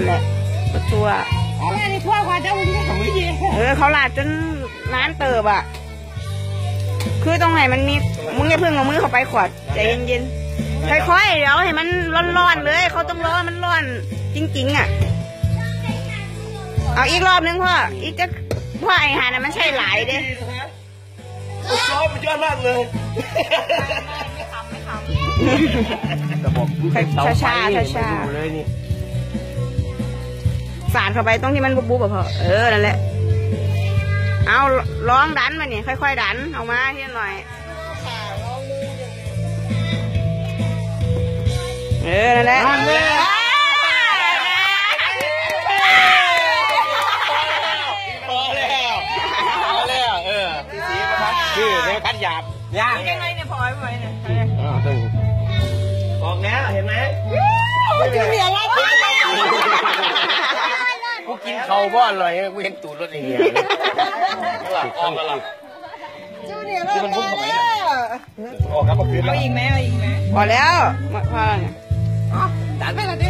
นั่นแหละทั่วแม่นี่ทั่วกว่าเจ้ามึงที่เขาไม่ดีเออเขาลาดจนนานเติบอะ คือตรงไหนมันมีมึงอย่าเพิ่งเอามือเข้าไปขวดใจเย็นๆค่อยๆเดี๋ยวให้มันร้อนๆเลย เขาต้องรอมันร้อนจริงๆอะ เอาอีกรอบนึงพ่ออีกจะพ่อไอ้หานะมันใช่หลายเด้ชอบมันยอดมากเลยแต่บอกช้าๆช้าๆช้าดูเลยนี่ๆ สาดเข้าไปตรงที่มันบุบๆอะพ่อเออนั่นแหละ เอาร้องดันมานี่ค่อยๆดันออกมาทีละหน่อย เออนั่นแหละพอแล้วพอแล้วเออพี่สีมาพัดคือเดี๋ยวพัดหยาบย่างยังไงเนี่ยพอไว้เนี่ยอ่าต้องออกแล้วเห็นไหม เหนียวแล้วกูกินเขาบ่อร่อยกูเห็นตูดรถอย่างเงี้ยหลับออกแล้วหลับจูเหนียวแล้วออกครับมาคืนแล้วพอแล้วพอแล้วเนี่ยดันไปละดิพอแล้ว